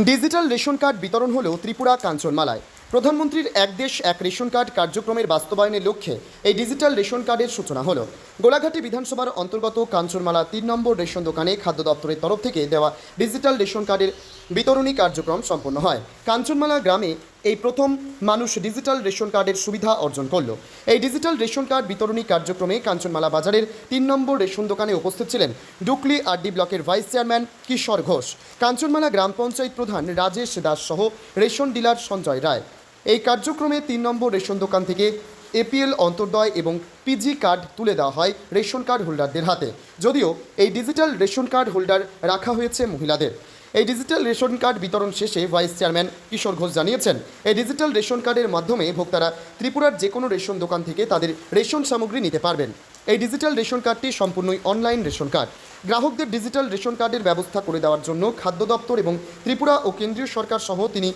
Digital ration card বিতরণ হল ত্রিপুরা কাঞ্চনমালায়। প্রধানমন্ত্রীর এক দেশ, এক রেশন কার্ড কার্যক্রমের বাস্তবায়নের লক্ষ্যে এই ডিজিটাল রেশন কার্ডের সূচনা হল। গোলাঘাটি বিধানসভার অন্তর্গত কাঞ্চনমালা তিন নম্বর রেশন দোকানে খাদ্য দপ্তরের তরফ থেকে দেওয়া ডিজিটাল রেশন কার্ডের বিতরণী কার্যক্রম সম্পন্ন হয়। কাঞ্চনমালা গ্রামে এই প্রথম মানুষ ডিজিটাল রেশন কার্ডের সুবিধা অর্জন করল। এই ডিজিটাল রেশন কার্ড বিতরণী কার্যক্রমে কাঞ্চনমালা বাজারের তিন নম্বর রেশন দোকানে উপস্থিত ছিলেন ডুকলি আরডি ব্লকের ভাইস চেয়ারম্যান কিশোর ঘোষ। কাঞ্চনমালা গ্রাম পঞ্চায়েত প্রধান রাজেশ দাস সহ রেশন ডিলার সঞ্জয় রায়। এই কার্যক্রমে তিন নম্বর রেশন দোকান থেকে এপিএল অন্তর্দয় এবং পিজি কার্ড তুলে দেওয়া হয় রেশন কার্ড হোল্ডারদের হাতে। যদিও এই ডিজিটাল রেশন কার্ড হোল্ডার রাখা হয়েছে মহিলাদের। এই ডিজিটাল রেশন কার্ড বিতরণ শেষে ভাইস চেয়ারম্যান কিশোর ঘোষ জানিয়েছেন, এই ডিজিটাল রেশন কার্ডের মাধ্যমে ভোক্তারা ত্রিপুরার যে কোনো রেশন দোকান থেকে তাদের রেশন সামগ্রী নিতে পারবেন। এই ডিজিটাল রেশন কার্ডটি সম্পূর্ণই অনলাইন রেশন কার্ড গ্রাহকদের ডিজিটাল রেশন কার্ডের ব্যবস্থা করে দেওয়ার জন্য খাদ্য দপ্তর এবং ত্রিপুরা ও কেন্দ্রীয় সরকার সহ তিনি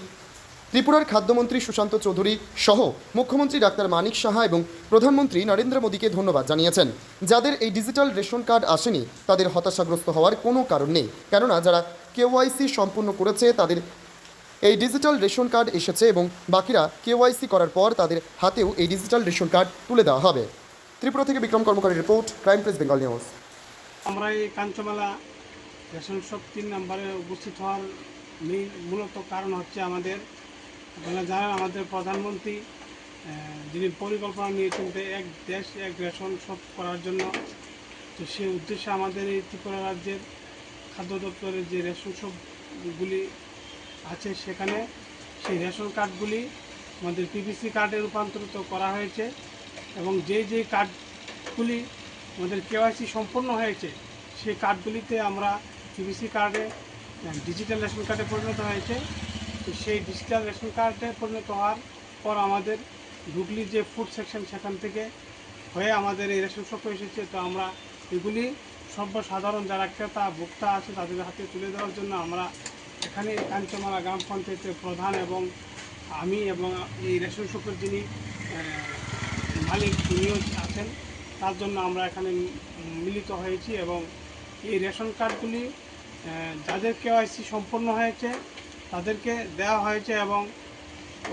ত্রিপুরার খাদ্যমন্ত্রী সুশান্ত চৌধুরী সহ মুখ্যমন্ত্রী ডাক্তার মানিক সাহা এবং প্রধানমন্ত্রী নরেন্দ্র মোদীকে ধন্যবাদ জানিয়েছেন। যাদের এই ডিজিটাল রেশন কার্ড আসেনি, তাদের হতাশাগ্রস্ত হওয়ার কোনো কারণ নেই। কেননা, যারা কেওয়াইসি সম্পূর্ণ করেছে, তাদের এই ডিজিটাল রেশন কার্ড এসেছে এবং বাকিরা কেওয়াইসি করার পর তাদের হাতেও এই ডিজিটাল রেশন কার্ড তুলে দেওয়া হবে। ত্রিপুরা থেকে Bikram কর্মকারী report, crime press Bengal news. আমরা এই কাঞ্চমালা রেশন শপ তিন নম্বরে উপস্থিত হওয়ার মূলত কারণ হচ্ছে আমাদের আপনারা জানেন আমাদের প্রধানমন্ত্রী যিনি পরিকল্পনা নিয়েছেন এক দেশ, এক রেশন সব করার জন্য, তো সেই উদ্দেশ্যে আমাদের এই ত্রিপুরা রাজ্যের খাদ্য দপ্তরের যে রেশন সবগুলি আছে সেখানে সেই রেশন কার্ডগুলি আমাদের পিপিসি কার্ডে রূপান্তরিত করা হয়েছে এবং যে যে কার্ডগুলি আমাদের কেওয়াইসি সম্পন্ন হয়েছে, সেই কার্ডগুলিতে আমরা পিভিসি কার্ডে ডিজিটাল রেশন কার্ডে পরিণত হয়েছে। সেই ডিজিটাল রেশন কার্ডে পরিণত হওয়ার পর আমাদের হুগলি যে ফুড সেকশন সেখান থেকে হয়ে আমাদের এই রেশন শপ এসেছে। তো আমরা এগুলি সর্বসাধারণ যারা ক্রেতা, ভোক্তা আছে তাদের হাতে তুলে দেওয়ার জন্য আমরা এখানে কাঞ্চমালা গ্রাম পঞ্চায়েতের প্রধান এবং আমি এবং এই রেশন শপের যিনি মালিক তিনিও আছেন, তার জন্য আমরা এখানে মিলিত হয়েছি এবং এই রেশন কার্ডগুলি যাদের কেওয়াইসি সম্পন্ন হয়েছে তাদেরকে দেওয়া হয়েছে এবং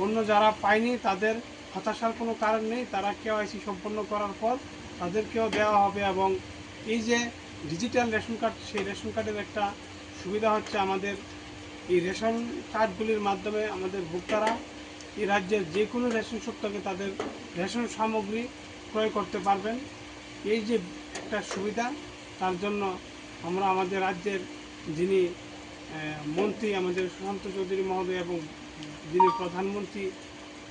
অন্য যারা পায়নি, তাদের হতাশার কোনো কারণ নেই। তারা কেওয়াইসি সম্পন্ন করার পর তাদেরকেও দেওয়া হবে এবং এই যে ডিজিটাল রেশন কার্ড, সেই রেশন কার্ডের একটা সুবিধা হচ্ছে আমাদের এই রেশন কার্ডগুলির মাধ্যমে আমাদের ভোক্তারা এই রাজ্যের যে কোনো রেশন থেকে তাদের রেশন সামগ্রী ক্রয় করতে পারবেন। এই যে একটা সুবিধা, তার জন্য আমরা আমাদের রাজ্যের যিনি মন্ত্রী আমাদের সুশান্ত চৌধুরী মহোদয় এবং যিনি প্রধানমন্ত্রী,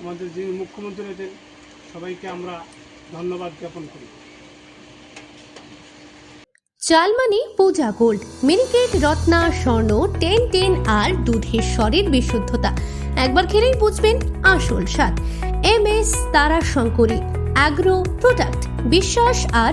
আমাদের যিনি মুখ্যমন্ত্রী রয়েছেন, সবাইকে আমরা ধন্যবাদ জ্ঞাপন করি। চালমানি, Puja gold, Miniket, Ratna, Swarna, ten ten আর দুধের স্বরের বিশুদ্ধতা। একবার খেলেই বুঝবেন আসল স্বাদ। এম এস তারা শঙ্করী অ্যাগ্রো প্রোডাক্ট, বিশ্বাস আর